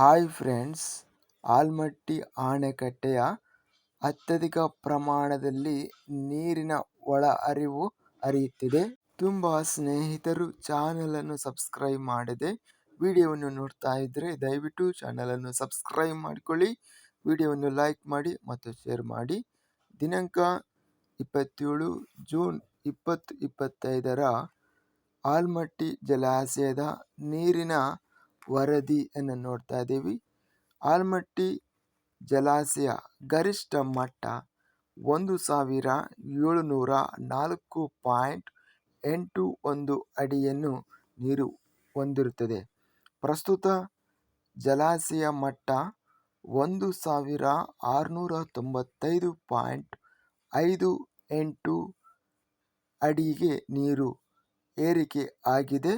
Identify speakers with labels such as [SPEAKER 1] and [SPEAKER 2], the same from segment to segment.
[SPEAKER 1] Hi friends, Almatti ಅಣೆಕಟ್ಟೆಯ ಅತ್ಯಧಿಕ ಪ್ರಮಾಣದಲ್ಲಿ ನೀರಿನ ಒಳ ಅರಿವು ಅರಿಯುತ್ತಿದೆ ತುಂಬ ಸ್ನೇಹಿತರು ಚಾನಲನ್ನು ಸಬ್ಸ್ಕ್ರೈಬ್ ಮಾಡದೆ ವಿಡಿಯೋವನ್ನು ನೋಡ್ತಾ ಇದ್ದರೆ ದಯವಿಟ್ಟು ಚಾನಲನ್ನು ಸಬ್ಸ್ಕ್ರೈಬ್ ಮಾಡಿಕೊಳ್ಳಿ, ವಿಡಿಯೋವನ್ನು ಲೈಕ್ ಮಾಡಿ ಮತ್ತು ಶೇರ್ ಮಾಡಿ. ದಿನಾಂಕ ಇಪ್ಪತ್ತೇಳು ಜೂನ್ ಇಪ್ಪತ್ತು ಇಪ್ಪತ್ತೈದರ ಆಲ್ಮಟ್ಟಿ ಜಲಾಶಯದ ನೀರಿನ ವರದಿಯನ್ನು ನೋಡ್ತಾ ಇದ್ದೀವಿ. ಆಲ್ಮಟ್ಟಿ, ಜಲಾಶಯ, ಗರಿಷ್ಠ ಮಟ್ಟ ಒಂದು ಸಾವಿರ ಏಳುನೂರ ನಾಲ್ಕು ಪಾಯಿಂಟ್ ಎಂಟು ಒಂದು ಅಡಿಯನ್ನು ನೀರು ಹೊಂದಿರುತ್ತದೆ. ಪ್ರಸ್ತುತ ಜಲಾಶಯ ಮಟ್ಟ ಒಂದು ಸಾವಿರ ಆರುನೂರ ತೊಂಬತ್ತೈದು ಪಾಯಿಂಟ್ ಐದು ಎಂಟು ಅಡಿಗೆ ನೀರು ಏರಿಕೆ ಆಗಿದೆ.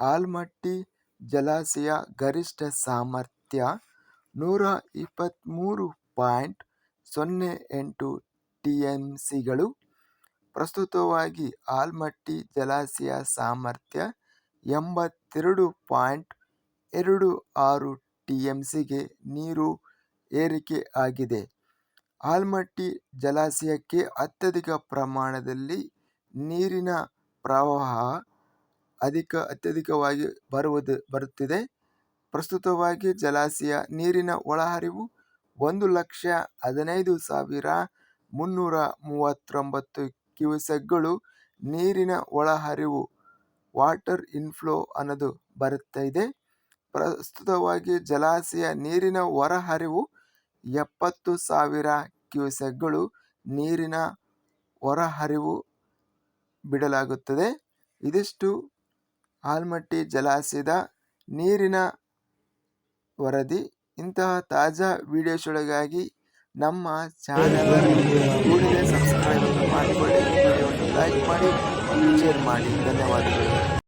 [SPEAKER 1] ಆಲ್ಮಟ್ಟಿ ಜಲಾಶಯ ಗರಿಷ್ಠ ಸಾಮರ್ಥ್ಯ ನೂರ ಇಪ್ಪತ್ತ್ಮೂರು ಪಾಯಿಂಟ್ ಸೊನ್ನೆ ಎಂಟು ಟಿ ಎಂ ಸಿಗಳು ಪ್ರಸ್ತುತವಾಗಿ ಆಲ್ಮಟ್ಟಿ ಜಲಾಶಯ ಸಾಮರ್ಥ್ಯ ಎಂಬತ್ತೆರಡು ಪಾಯಿಂಟ್ ಎರಡು ಆರು ಟಿ ಎಂ ಸಿಗೆ ನೀರು ಏರಿಕೆ ಆಗಿದೆ. ಆಲ್ಮಟ್ಟಿ ಜಲಾಶಯಕ್ಕೆ ಅತ್ಯಧಿಕ ಪ್ರಮಾಣದಲ್ಲಿ ನೀರಿನ ಪ್ರವಾಹ ಅಧಿಕ ಅತ್ಯಧಿಕವಾಗಿ ಬರುವುದು, ಬರುತ್ತಿದೆ. ಪ್ರಸ್ತುತವಾಗಿ ಜಲಾಶಯ ನೀರಿನ ಒಳಹರಿವು ಒಂದು ಲಕ್ಷ ಹದಿನೈದು ಸಾವಿರ ಮುನ್ನೂರ ಮೂವತ್ತೊಂಬತ್ತು ಕ್ಯೂಸೆಕ್ಗಳು ನೀರಿನ ಒಳಹರಿವು, ವಾಟರ್ ಇನ್ಫ್ಲೋ ಅನ್ನೋದು ಬರುತ್ತಾ ಇದೆ. ಪ್ರಸ್ತುತವಾಗಿ ಜಲಾಶಯ ನೀರಿನ ಹೊರಹರಿವು ಎಪ್ಪತ್ತು ಸಾವಿರ ಕ್ಯೂಸೆಕ್ಗಳು ನೀರಿನ ಹೊರಹರಿವು ಬಿಡಲಾಗುತ್ತದೆ. ಇದಿಷ್ಟು ಆಲ್ಮಟ್ಟಿ ಜಲಾಶಯದ ನೀರಿನ ವರದಿ. ಇಂತಹ ತಾಜಾ ವಿಡಿಯೋಸ್ಗಳಿಗಾಗಿ ನಮ್ಮ ಚಾನಲ್ ಕೂಡಲೇ ಸಬ್ಸ್ಕ್ರೈಬ್ ಮಾಡಿಕೊಳ್ಳಿ. ವಿಡಿಯೋವನ್ನು ಲೈಕ್ ಮಾಡಿ, ಶೇರ್ ಮಾಡಿ. ಧನ್ಯವಾದಗಳು.